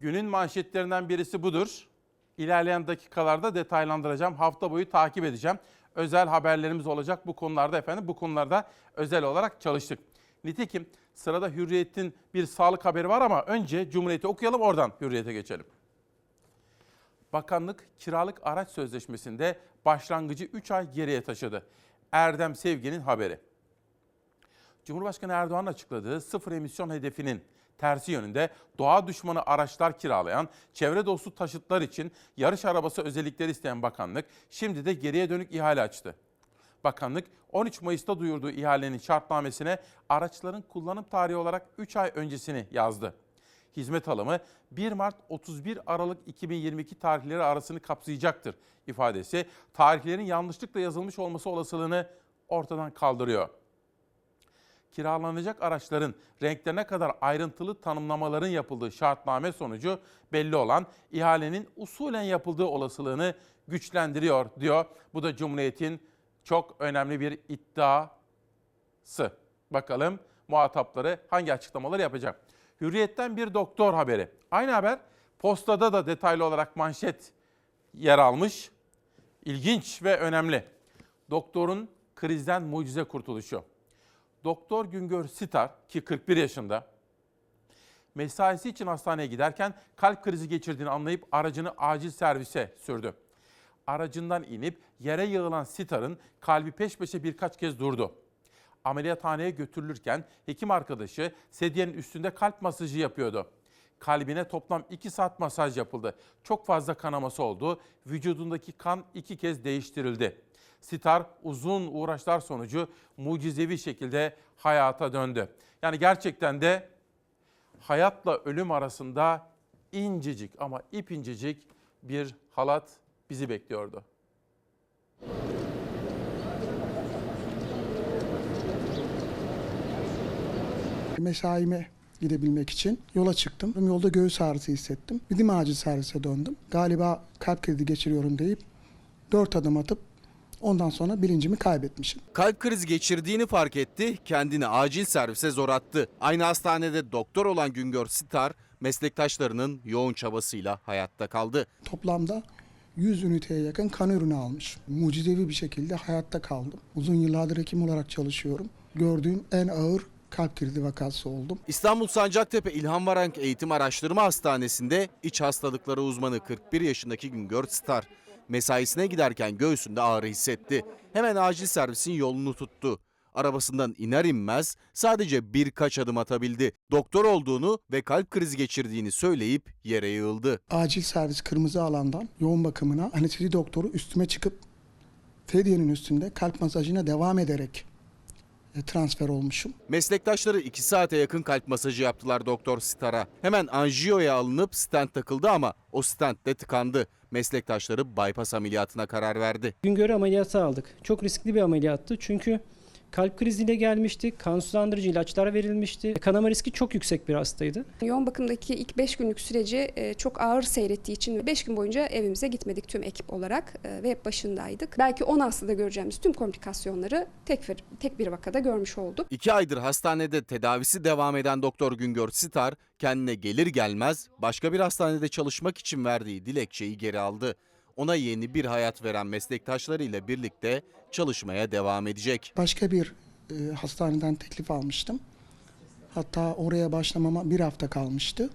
Günün manşetlerinden birisi budur. İlerleyen dakikalarda detaylandıracağım. Hafta boyu takip edeceğim. Özel haberlerimiz olacak bu konularda efendim. Bu konularda özel olarak çalıştık. Nitekim sırada Hürriyet'in bir sağlık haberi var ama önce Cumhuriyet'i okuyalım oradan Hürriyet'e geçelim. Bakanlık kiralık araç sözleşmesinde başlangıcı 3 ay geriye taşıdı. Erdem Sevgi'nin haberi. Cumhurbaşkanı Erdoğan açıkladığı sıfır emisyon hedefinin tersi yönünde doğa düşmanı araçlar kiralayan, çevre dostu taşıtlar için yarış arabası özellikleri isteyen bakanlık şimdi de geriye dönük ihale açtı. Bakanlık 13 Mayıs'ta duyurduğu ihalenin şartnamesine araçların kullanım tarihi olarak 3 ay öncesini yazdı. Hizmet alımı 1 Mart 31 Aralık 2022 tarihleri arasını kapsayacaktır ifadesi tarihlerin yanlışlıkla yazılmış olması olasılığını ortadan kaldırıyor kiralanacak araçların renklerine kadar ayrıntılı tanımlamaların yapıldığı şartname sonucu belli olan ihalenin usulen yapıldığı olasılığını güçlendiriyor diyor. Bu da Cumhuriyet'in çok önemli bir iddiası. Bakalım muhatapları hangi açıklamaları yapacak. Hürriyet'ten bir doktor haberi. Aynı haber postada da detaylı olarak manşet yer almış. İlginç ve önemli. Doktorun krizden mucize kurtuluşu. Doktor Güngör Sitar ki 41 yaşında mesaisi için hastaneye giderken kalp krizi geçirdiğini anlayıp aracını acil servise sürdü. Aracından inip yere yığılan Sitar'ın kalbi peş peşe birkaç kez durdu. Ameliyathaneye götürülürken hekim arkadaşı sedyenin üstünde kalp masajı yapıyordu. Kalbine toplam 2 saat masaj yapıldı. Çok fazla kanaması oldu. Vücudundaki kan iki kez değiştirildi. Sitar uzun uğraşlar sonucu mucizevi şekilde hayata döndü. Yani gerçekten de hayatla ölüm arasında incecik ama ip incecik bir halat bizi bekliyordu. Mesaime gidebilmek için yola çıktım. Yolda göğüs ağrısı hissettim. Bidim acil servise döndüm. Galiba kalp krizi geçiriyorum deyip dört adım atıp ondan sonra bilincimi kaybetmişim. Kalp krizi geçirdiğini fark etti, kendini acil servise zor attı. Aynı hastanede doktor olan Güngör Sitar, meslektaşlarının yoğun çabasıyla hayatta kaldı. Toplamda 100 üniteye yakın kan ürünü almış. Mucizevi bir şekilde hayatta kaldım. Uzun yıllardır hekim olarak çalışıyorum. Gördüğüm en ağır kalp krizi vakası oldum. İstanbul Sancaktepe İlhan Varank Eğitim Araştırma Hastanesi'nde iç hastalıkları uzmanı 41 yaşındaki Güngör Star mesaisine giderken göğsünde ağrı hissetti. Hemen acil servisin yolunu tuttu. Arabasından iner inmez sadece birkaç adım atabildi. Doktor olduğunu ve kalp krizi geçirdiğini söyleyip yere yığıldı. Acil servis kırmızı alandan yoğun bakımına anestezi doktoru üstüme çıkıp sedyenin üstünde kalp masajına devam ederek transfer olmuşum. Meslektaşları 2 saate yakın kalp masajı yaptılar Doktor Star'a. Hemen anjiyoya alınıp stent takıldı ama o stent de tıkandı. Meslektaşları bypass ameliyatına karar verdi. Güngör'ü ameliyata aldık. Çok riskli bir ameliyattı çünkü kalp kriziyle gelmişti, kan sulandırıcı ilaçlar verilmişti. Kanama riski çok yüksek bir hastaydı. Yoğun bakımdaki ilk 5 günlük süreci e, çok ağır seyrettiği için 5 gün boyunca evimize gitmedik tüm ekip olarak e, ve hep başındaydık. Belki 10 hastada göreceğimiz tüm komplikasyonları tek bir, tek bir vakada görmüş olduk. 2 aydır hastanede tedavisi devam eden Doktor Güngör Star kendine gelir gelmez başka bir hastanede çalışmak için verdiği dilekçeyi geri aldı. Ona yeni bir hayat veren meslektaşlarıyla birlikte çalışmaya devam edecek. Başka bir e, hastaneden teklif almıştım. Hatta oraya başlamama bir hafta kalmıştı.